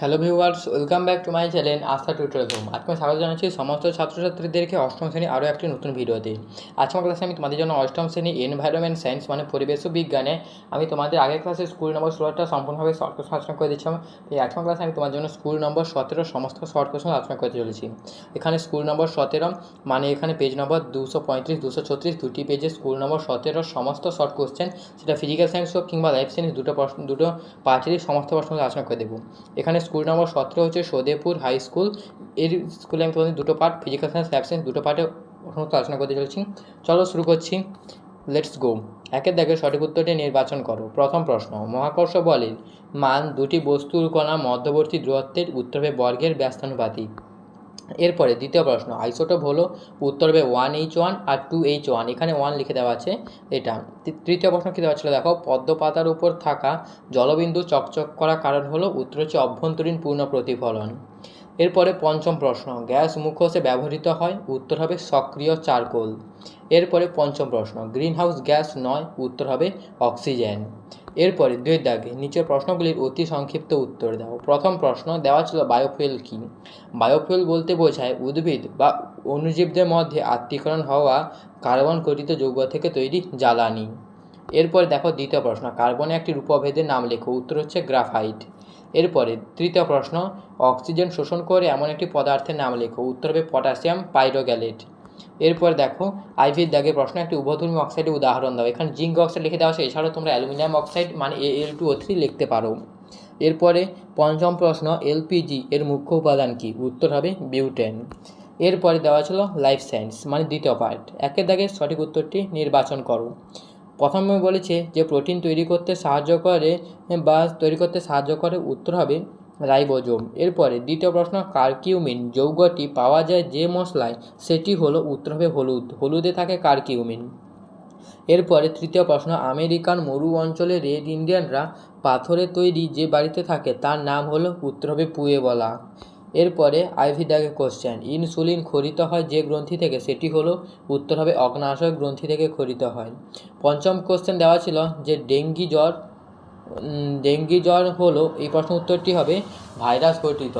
Hello viewers welcome back to my channel Astha tutorial room আজকে আমি স্বাগত জানাচ্ছি সমস্ত ছাত্রছাত্রীদেরকে অষ্টম শ্রেণি আরও একটি নতুন ভিডিওতে। আজকে আমার ক্লাসে আমি তোমাদের জন্য অষ্টম শ্রেণি এনভায়রনমেন্ট সায়েন্স মানে পরিবেশ বিজ্ঞানে আমি তোমাদের আগের ক্লাসে স্কুল নম্বর ষোলোটা সম্পূর্ণভাবে শর্ট কোশ্চেন আলোচনা করে দিচ্ছিলাম এই আজকের ক্লাসে আমি তোমার জন্য স্কুল নম্বর সতেরো সমস্ত শর্ট কোশ্চেন আলোচনা করতে চলেছি। এখানে স্কুল নম্বর সতেরো মানে এখানে পেজ নম্বর দুশো পঁয়ত্রিশ, দুশো ছত্রিশ, দুটি পেজে স্কুল নম্বর সতেরো সমস্ত শর্ট কোশ্চেন সেটা ফিজিক্যাল সায়েন্স হোক কিংবা লাইফ সায়েন্স দুটো প্রশ্ন, দুটো পার্টিরই সমস্ত প্রশ্ন আলোচনা করে দেবো। এখানে স্কুল নম্বর সতেরো হচ্ছে সোদেপুর হাই স্কুল। এর স্কুলে আমি তোমাদের দুটো part physical science lab science দুটো পার্টে সমস্ত আলোচনা করতে চলেছি। চলো শুরু করছি। লেটস গো একের দেখে, সঠিক উত্তরটি নির্বাচন করো। প্রথম প্রশ্ন, মহাকর্ষ বলের মান দুটি বস্তুর কণা মধ্যবর্তী দূরত্বের উত্তরে বর্গের ব্যস্তানুপাতিক। এরপরে দ্বিতীয় প্রশ্ন আইসোটোপ হলো উত্তর হবে ওয়ান এইচ ওয়ান আর টু এইচ ওয়ান এখানে ওয়ান লিখে দেওয়া আছে এটা। তৃতীয় প্রশ্ন কী দেওয়া ছিল? দেখো পদ্ম পাতার উপর থাকা জলবিন্দু চকচক করা কারণ হলো উত্তর হচ্ছে অভ্যন্তরীণ পূর্ণ প্রতিফলন। এরপরে পঞ্চম প্রশ্ন, গ্যাস মুখোশে ব্যবহৃত হয়, উত্তর হবে সক্রিয় চারকোল। এরপরে পঞ্চম প্রশ্ন, গ্রিনহাউস গ্যাস নয়, উত্তর হবে অক্সিজেন। এরপরে দুই দাগে, নিচের প্রশ্নগুলির অতি সংক্ষিপ্ত উত্তর দাও। প্রথম প্রশ্ন, দেওয়া ছিল বায়োফুয়েল কী? বায়োফুয়েল বলতে বোঝায় উদ্ভিদ বা অণুজীবদের মধ্যে আত্মীকরণ হওয়া কার্বন গঠিত যৌগ থেকে তৈরি জ্বালানি। এরপরে দেখো দ্বিতীয় প্রশ্ন, কার্বনে একটি রূপভেদের নাম লেখো, উত্তর হচ্ছে গ্রাফাইট। এরপরে তৃতীয় প্রশ্ন, অক্সিজেন শোষণ করে এমন একটি পদার্থের নাম লেখো। উত্তর হবে পটাশিয়াম পাইরোগ্যালেট। এরপর দেখো আইভির দাগে প্রশ্ন, একটি উভধর্মী অক্সাইডের উদাহরণ দাও। এখানে জিঙ্ক অক্সাইড লিখে দেওয়া আছে, এছাড়াও তোমরা অ্যালুমিনিয়াম অক্সাইড মানে এ এল টু ও থ্রি লিখতে পারো। এরপরে পঞ্চম প্রশ্ন এলপিজি এর মুখ্য উপাদান কি? উত্তর হবে বিউটেন। এরপরে দেওয়া ছিল লাইফ সায়েন্স মানে দ্বিতীয় পার্ট। একের দাগে সঠিক উত্তরটি নির্বাচন করো। প্রথমে বলেছে যে প্রোটিন তৈরি করতে সাহায্য করে, বা তৈরি করতে সাহায্য করে উত্তর হবে রাইবোজোম। এরপরে দ্বিতীয় প্রশ্ন, কার্কিউমিন যৌগটি পাওয়া যায় যে মশলায়, সেটি হলো উত্তর হবে হলুদ। হলুদে থাকে কার্কিউমিন। এরপরে তৃতীয় প্রশ্ন আমেরিকান মরু অঞ্চলে রেড ইন্ডিয়ানরা পাথরে তৈরি যে বাড়িতে থাকে, তার নাম হলো উত্তর হবে পুয়েবলা। এরপরে আইভি দাগে কোশ্চেন ইনসুলিন খরিত হয় যে গ্রন্থি থেকে? সেটি হলো, উত্তর হবে অগ্নাশয় গ্রন্থি থেকে খরিত হয়। পঞ্চম কোশ্চেন দেওয়া ছিল যে ডেঙ্গি জ্বর ডেঙ্গি জ্বর হলো, এই প্রশ্ন উত্তরটি হবে ভাইরাস ঘটিত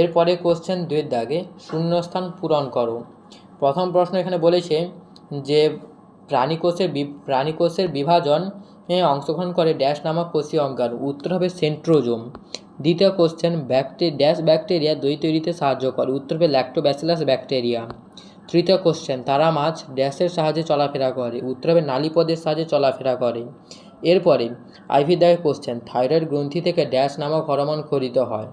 এরপরে কোশ্চেন দুয়ের দাগে, শূন্যস্থান পূরণ করো। প্রথম প্রশ্ন এখানে বলেছে যে প্রাণীকোষের প্রাণীকোষের বিভাজন অংশগ্রহণ করে ড্যাশ নামক কোষীয় অঙ্গাণু। উত্তর হবে সেন্ট্রোজোম। দ্বিতীয় কোশ্চেন ব্যাকটে ড্যাশ ব্যাকটেরিয়া দই তৈরিতে সাহায্য করে। উত্তর হবে ল্যাক্টোব্যাসিলাস ব্যাকটেরিয়া তৃতীয় কোশ্চেন তারা মাছ ড্যাশের সাহায্যে চলাফেরা করে। উত্তর হবে নালীপদের সাহায্যে চলাফেরা করে। এরপরে, আইভি দায়ের কোশ্চেন থাইরয়েড গ্রন্থি থেকে ড্যাশ নামক হরমোন খরিত হয়।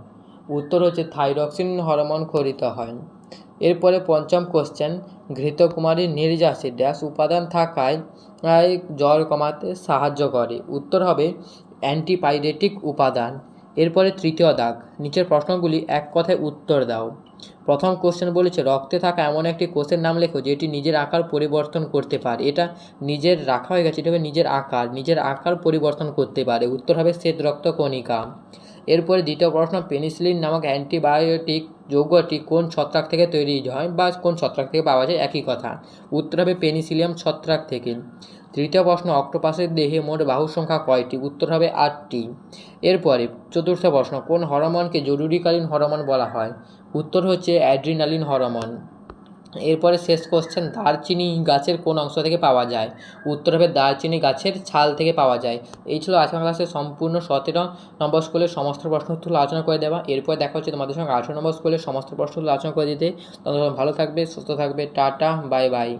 উত্তর হচ্ছে থাইরক্সিন হরমোন খরিত হয়। এরপরে পঞ্চম কোশ্চেন ঘৃতকুমারীর নির্যাসে ড্যাশ উপাদান থাকায় জ্বর কমাতে সাহায্য করে। উত্তর হবে অ্যান্টিপাইরেটিক উপাদান। এরপরে তৃতীয় দাগ। নিচের প্রশ্নগুলি এক কথায় উত্তর দাও। প্রথম কোশ্চেন বলেছে, রক্তে থাকা এমন একটি কোষের নাম লেখো যেটি নিজের আকার পরিবর্তন করতে পারে। এটা নিজের রাখা হয়ে গেছে, এটা হবে নিজের আকার নিজের আকার পরিবর্তন করতে পারে। উত্তর হবে শ্বেত রক্ত কণিকা। এরপরে দ্বিতীয় প্রশ্ন, পেনিসিলিন নামক অ্যান্টিবায়োটিক যৌগটি কোন ছত্রাক থেকে তৈরি হয় বা কোন ছত্রাক থেকে পাওয়া যায়? একই কথা। উত্তর হবে পেনিসিলিয়াম ছত্রাক থেকে। তৃতীয় প্রশ্ন, অক্টোপাসের দেহে মোট বাহুর সংখ্যা কয়টি? উত্তর হবে আটটি। এরপরে চতুর্থ প্রশ্ন, কোন হরমোনকে জরুরিকালীন হরমোন বলা হয়? উত্তর হচ্ছে অ্যাড্রিনালিন হরমোন। এরপরে শেষ কোশ্চেন দারচিনি গাছের কোন অংশ থেকে পাওয়া যায়? উত্তর হবে দারচিনি গাছের ছাল থেকে পাওয়া যায়। এই ছিল আজকের ক্লাসের সম্পূর্ণ সতেরো নম্বর স্কুলের সমস্ত প্রশ্ন উত্তর আলোচনা করে দেওয়া। এরপর দেখা হচ্ছে তোমাদের সঙ্গে আঠেরো নম্বর স্কুলের সমস্ত প্রশ্ন উত্তর আলোচনা করে দিতে। তোমরা ভালো থাকবে, সুস্থ থাকবে, টাটা বাই বাই